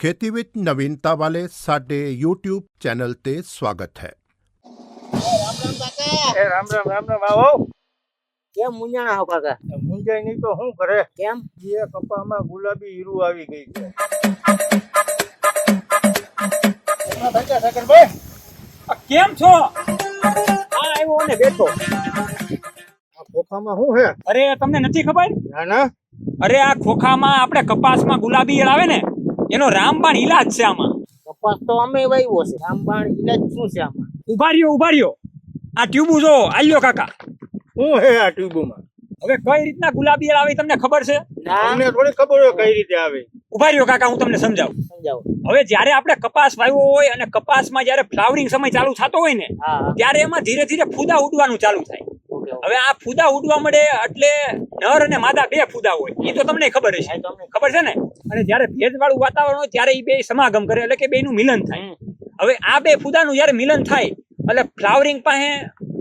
खेती विद नवीनता वाले साडे यूट्यूब चैनल ते स्वागत है રામ રામ કાકા એ રામ રામ રામ રામ આવો કેમ મુંજાણા હો કાકા મુંજાઈ નહીં તો શું કરે કેમ એ કપામાં ગુલાબી હીરું આવી ગઈ છે એમાં ભેગા શકરભાઈ આ કેમ છો આ આવ્યો અને બેઠો આ ખોખામાં શું છે અરે તમને નથી ખબર ના ના અરે આ ખોખામાં આપણે કપાસમાં ગુલાબી ઈયળ આવે ને એનો રામબાણ ઈલાજ છે આમાં. કપાસ તો અમે વાવ્યો છે. રામબાણ ઈલાજ શું છે આમાં? ઊભા રહ્યો ઊભા રહ્યો આ ટ્યુબુ જો આલ્યો કાકા. શું હે આ ટ્યુબુમાં હવે કઈ રીતના ગુલાબી આવે તમને ખબર છે? તમને થોડી ખબર હોય કઈ રીતે આવે. ઊભા રહ્યો કાકા હું તમને સમજાવું. સમજાવો. હવે જ્યારે આપણે કપાસ વાવ્યો હોય અને કપાસમાં જ્યારે ફ્લાવરિંગ સમય ચાલુ થતો હોય ને ત્યારે એમાં ધીરે ધીરે ફૂદા ઉડવાનું ચાલુ થાય. હવે આ ફુદા ઉડવા મળે એટલે નર અને માદા બે ફુદા હોય. એ તો તમને ખબર હશે. ખબર છે ને? અને જ્યારે ભેજવાળું વાતાવરણ હોય ત્યારે એ બે સમાગમ કરે એટલે કે બેનું મિલન થાય. હવે આ બે ફુદાનું જ્યારે મિલન થાય એટલે ફ્લાવરિંગ પાસે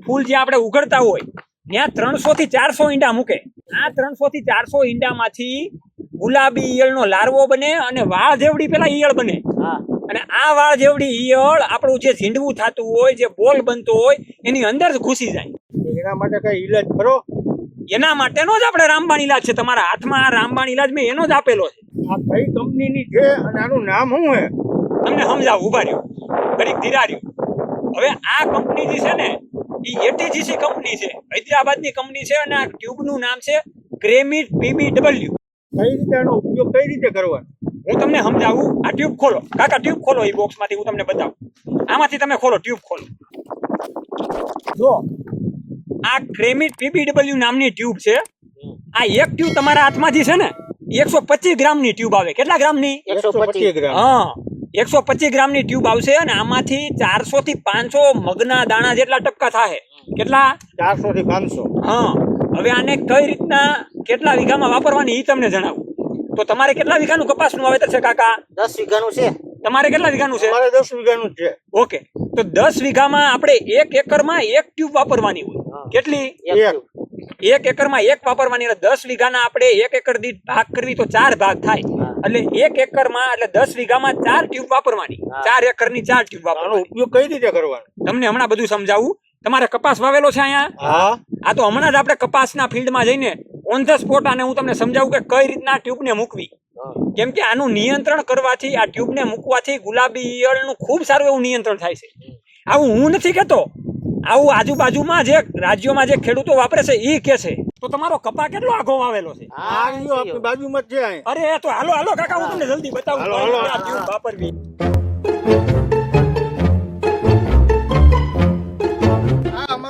ફૂલ જે આપણે ઉઘડતા હોય ત્યાં ત્રણસો થી ચારસો ઈંડા મૂકે. આ ત્રણસો થી ચારસો ઈંડામાંથી ગુલાબી ઈયળનો લાર્વો બને અને વાળ જેવડી પેલા ઈયળ બને. અને આ વાળ જેવડી ઈયળ આપણું જે ઝીંડવું થતું હોય જે બોલ બનતો હોય એની અંદર જ ઘૂસી જાય. એના માટે કઈ ઈલાજ ખરો? એના માટેનો જ આપણે રામબાણ ઈલાજ છે. તમારા હાથમાં આ રામબાણ ઈલાજ મેં એનો જ આપેલો છે. આ કઈ કંપનીની છે અને આનું નામ શું છે? તમને સમજાવ ઊભા રહ્યો. ઘડીક ધીરાર્યું હવે આ કંપની જે છે ને એ એટીજીસી કંપની છે. હૈદરાબાદની કંપની છે અને આ ટ્યુબનું નામ છે ક્રેમિટ પીબી ડબલ્યુ કઈ રીતે આનો ઉપયોગ કઈ રીતે કરવાનો? હું તમને સમજાવું આ ટ્યુબ ખોલો. કાકા ટ્યુબ ખોલો એ બોક્સમાંથી હું તમને બતાવું. આમાંથી તમે ખોલો ટ્યુબ ખોલો. જો આ ક્રેમિટ પીબીડબલ્યુ નામની ટ્યુબ છે. આ એક ટ્યુબ તમારા હાથમાંથી છે ને એકસો પચીસ ગ્રામની ટ્યુબ આવે. કેટલા ગ્રામની? એકસો પચીસ ગ્રામ. હા એકસો પચીસ ગ્રામની ટ્યુબ આવશે અને આમાંથી ચારસો થી પાંચસો મગના દાણા જેટલા ટપકા થાય કેટલા? ચારસો થી પાંચસો. હા હવે આને કઈ રીતના કેટલા વીઘામાં વાપરવાની એ તમને જણાવું. તો તમારે કેટલા વીઘાનું કપાસનું વાવેતર છે કાકા? દસ વીઘાનું છે. તમારે કેટલા વીઘાનું છે? મારે દસ વીઘાનું છે. ઓકે તો દસ વીઘામાં આપણે એક એકરમાં એક ટ્યુબ વાપરવાની હોય. કેટલી? એક. એકરમાં એક વાપરવાની એટલે દસ વીઘાના આપણે એક એકર દીઠ ભાગ કરવી તો ચાર ભાગ થાય. એટલે એક એકરમાં એટલે દસ વીઘામાં ચાર ટ્યુબ વાપરવાની. ચાર એકરની ચાર ટ્યુબ વાપરવાનો. ઉપયોગ કઈ રીતે કરવાનો? તમને હમણાં બધું સમજાવું. તમારે કપાસ વાવેલો છે અહીંયા? આ તો હમણાં જ આપણે કપાસના ફિલ્ડમાં જઈને ઓન ધ સ્પોટ આને હું તમને સમજાવું કે કઈ રીતના ટ્યુબને મૂકવી. કેમ કે આનું નિયંત્રણ કરવાથી આ ટ્યુબને મૂકવાથી ગુલાબી ઈયળનું ખૂબ સારું એવું નિયંત્રણ થાય છે. આવું હું નથી કહેતો. આવું આજુબાજુમાં જે રાજ્યોમાં જે ખેડૂતો વાપરે છે એ કે છે. તો તમારો કપા કેટલો આઘો વાવેલો છે? બાજુમાં જ છે અરે તો હાલો હાલો કાકા હું તમને જલ્દી બતાવું. વાપરવી.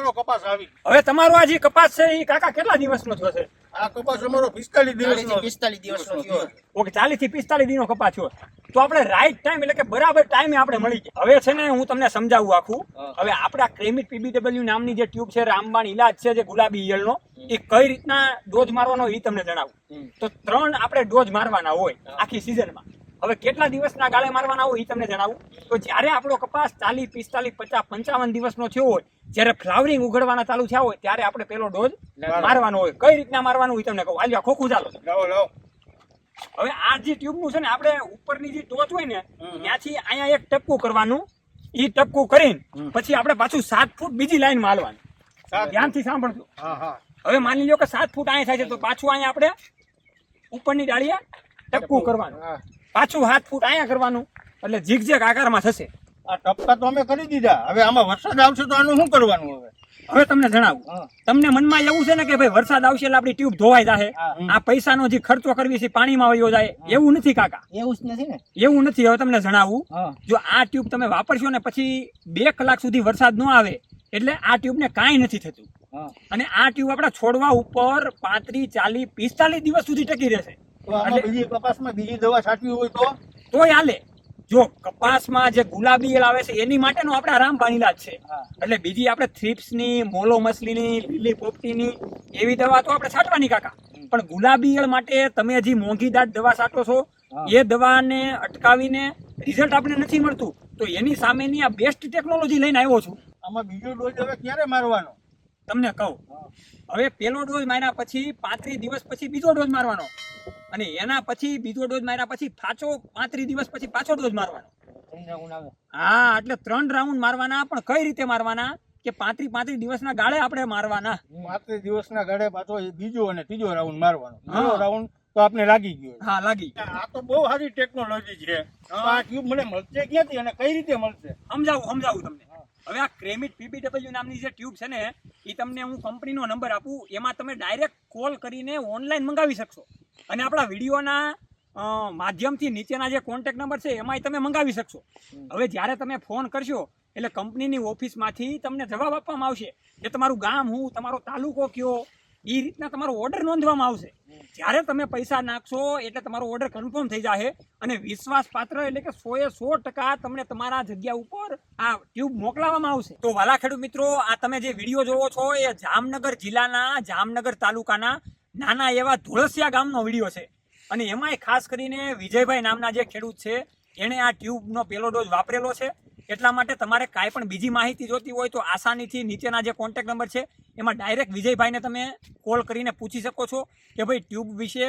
આ કપાસ આવી. હવે તમારો આ જે કપાસ છે એ કાકા કેટલા દિવસનો થયો છે આ કપાસ અમારો પિસ્તાલીસ દિવસનો. પિસ્તાલીસ દિવસનો થયો. ઓકે ચાલીસથી પિસ્તાલીસ દિનો કપાસ થયો. તો આપણે રાઈટ ટાઈમ એટલે કે બરાબર ટાઈમે આપણે મળી ગયા. હવે છે ને હું તમને સમજાવું આખું. હવે આપણા ક્રેમિટ પીબીડબલ્યુ નામની જે ટ્યુબ છે રામબાણ ઈલાજ છે જે ગુલાબી ઈયળનો એ કઈ રીતના ડોઝ મારવાનો એ તમને જણાવું. તો ત્રણ આપણે ડોઝ મારવાના હોય આખી સિઝનમાં હવે કેટલા દિવસના ગાળે મારવાના હોય એ તમને જણાવું. તો જ્યારે આપણો કપાસ ચાલીસ પિસ્તાલીસ પચાસ પંચાવન દિવસનો થયો હોય જ્યારે ફ્લાવરિંગ ઉઘડવાના ચાલુ થયા હોય ત્યારે આપણે પેલો ડોઝ મારવાનો. હોય. કઈ રીતના મારવાનું હોય તમને કહું. હાલ્યો ખોખું ચાલો. હવે આ જે ટ્યુબનું છે ને આપણે ઉપરની જે ટોચ હોય ને ત્યાંથી અહીંયા એક ટપકું કરવાનું. એ ટપકું કરીને પછી આપણે પાછું સાત ફૂટ બીજી લાઈન મારવાની. સાત. ધ્યાનથી સાંભળજો. હવે માની લ્યો કે સાત ફૂટ અહીંયા થાય છે તો પાછું અહીંયા આપણે ઉપરની ડાળીએ ટપકું કરવાનું. પાછું હાથ ફૂટ અહીંયા કરવાનું. એટલે ઝીગઝેગ આકારમાં થશે. આ ટપકા તો અમે કરી દીધા. હવે આમાં વરસાદ આવશે તો આનું શું કરવાનું હવે? હવે તમને જણાવું. તમને મનમાં એવું છે ને કે ભાઈ વરસાદ આવશે એટલે આપણી ટ્યુબ ધોવાઈ જાય. આ પૈસાનો જે ખર્ચો કરવી છે પાણીમાં વયો જાય. એવું નથી કાકા. એવું જ નથી ને? એવું નથી. હવે તમને જણાવું. જો આ ટ્યુબ તમે વાપરશો ને પછી બે કલાક સુધી વરસાદ ન આવે એટલે આ ટ્યુબને કાંઈ નથી થતું. અને આ ટ્યુબ આપણા છોડવા ઉપર પાંત્રીસ ચાલીસ પિસ્તાલીસ દિવસ સુધી ટકી રહેશે. તો આમાં બીજી કપાસમાં બીજી દવા છાંટવી હોય તો? તોય હાલે. જો કપાસમાં જે ગુલાબી એલ આવે છે એની માટેનો આપણે આરામ ઈલાજ છે. એટલે બીજી આપણે થ્રિપ્સની મોલો મછલીની લીલી પોપટીની એવી દવા તો આપણે છાંટવાની કાકા. પણ ગુલાબી એળ માટે તમે જે મોંઘી દાટ દવા છાંટો છો. એ દવાને અટકાવીને રિઝલ્ટ આપણે નથી મળતું. તો એની સામેની આ બેસ્ટ ટેકનોલોજી લઈને આવ્યો છું. આમાં બીજો ડોઝ હવે ક્યારે મારવાનો? તમને કહું. હવે પેલો ડોઝ માર્યા પછી પાંત્રીસ દિવસ પછી બીજો ડોઝ મારવાનો. અને એના પછી બીજો ડોઝ માર્યા પછી પાછો પાંત્રીસ દિવસ પછી પાછો ડોઝ મારવાનો. હા એટલે ત્રણ રાઉન્ડ મારવાના પણ કઈ રીતે મારવાના? કે પાંત્રીસ પાંત્રીસ દિવસના ગાળે આપણે મારવાના? પાંત્રીસ દિવસના ગાળે પાછો બીજો અને ત્રીજો રાઉન્ડ મારવાનો. બીજો રાઉન્ડ તો આપને લાગી ગયો. હા લાગી આ તો બહુ સારી ટેકનોલોજી છે. આ ટ્યુબ મને મળશે ક્યાંથી અને કઈ રીતે મળશે? સમજાવું સમજાવું તમને. હવે આ ક્રેમિટ પીબીડબલ્યુ નામની જે ટ્યુબ છે ને એ તમને હું કંપનીનો નંબર આપું, એમાં તમે ડાયરેક્ટ કોલ કરીને ઓનલાઈન મંગાવી શકશો. અને આપણા વિડીયોના માધ્યમથી નીચેના જે કોન્ટેક્ટ નંબર છે, એમાંય તમે મંગાવી શકશો. હવે જ્યારે તમે ફોન કરશો, એટલે કંપનીની ઓફિસમાંથી તમને જવાબ આપવામાં આવશે કે તમારું ગામ હું, તમારો તાલુકો કયો એ રીતના તમારો ઓર્ડર નોંધવામાં આવશે. જ્યારે તમે પૈસા નાખશો એટલે તમારો ઓર્ડર કન્ફર્મ થઈ જશે અને વિશ્વાસપાત્ર એટલે કે સો એ સો ટકા તમને તમારા જગ્યા ઉપર આ ટ્યુબ મોકલાવવામાં આવશે. તો વાલા ખેડૂત મિત્રો, આ તમે જે વીડિયો જોવો છો એ જામનગર જિલ્લાના, જામનગર તાલુકાના નાના એવા ધોળસિયા ગામનો વીડિયો છે. અને એમાંય ખાસ કરીને વિજયભાઈ નામના જે ખેડૂત છે, એણે આ ટ્યુબનો પહેલો ડોઝ વાપરેલો છે. એટલા માટે તમારે કાંઈ પણ બીજી માહિતી જોતી હોય તો આસાનીથી નીચેના જે કોન્ટેક્ટ નંબર છે, એમાં ડાયરેક્ટ વિજયભાઈને તમે કોલ કરીને પૂછી શકો છો કે ભાઈ ટ્યુબ વિશે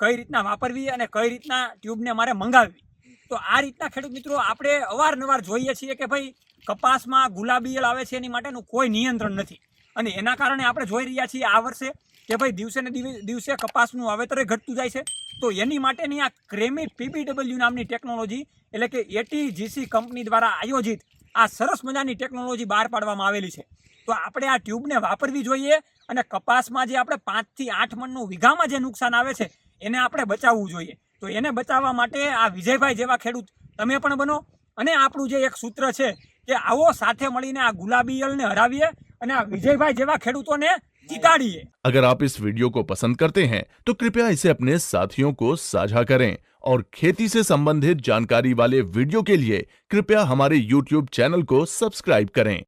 કઈ રીતના વાપરવી અને કઈ રીતના ટ્યુબને મારે મંગાવવી. તો આ રીતના ખેડૂત મિત્રો આપણે અવારનવાર જોઈએ છીએ કે ભાઈ કપાસમાં ગુલાબી ઈયળ આવે છે એની માટેનું કોઈ નિયંત્રણ નથી. અને એના કારણે આપણે જોઈ રહ્યા છીએ આ વર્ષે કે ભાઈ દિવસે ને દિવસે કપાસનું વાવેતર ઘટતું જાય છે. તો એની માટેની આ ક્રેમી પીબીડબલ્યુ નામની ટેકનોલોજી એટલે કે એટીજીસી કંપની દ્વારા આયોજિત આ સરસ મજાની ટેકનોલોજી બહાર પાડવામાં આવેલી છે. તો આપણે આ ટ્યુબને વાપરવી જોઈએ અને કપાસમાં જે આપણે પાંચથી આઠ મણનું વીઘામાં જે નુકસાન આવે છે, એને આપણે બચાવવું જોઈએ. તો એને બચાવવા માટે આ વિજયભાઈ જેવા ખેડૂત તમે પણ બનો અને આપણું જે એક સૂત્ર છે કે આવો સાથે મળીને આ ગુલાબી હરાવીએ અને આ વિજયભાઈ જેવા ખેડૂતોને है अगर आप इस वीडियो को पसंद करते हैं तो कृपया इसे अपने साथियों को साझा करें। और खेती से संबंधित जानकारी वाले वीडियो के लिए कृपया हमारे YouTube चैनल को सब्सक्राइब करें।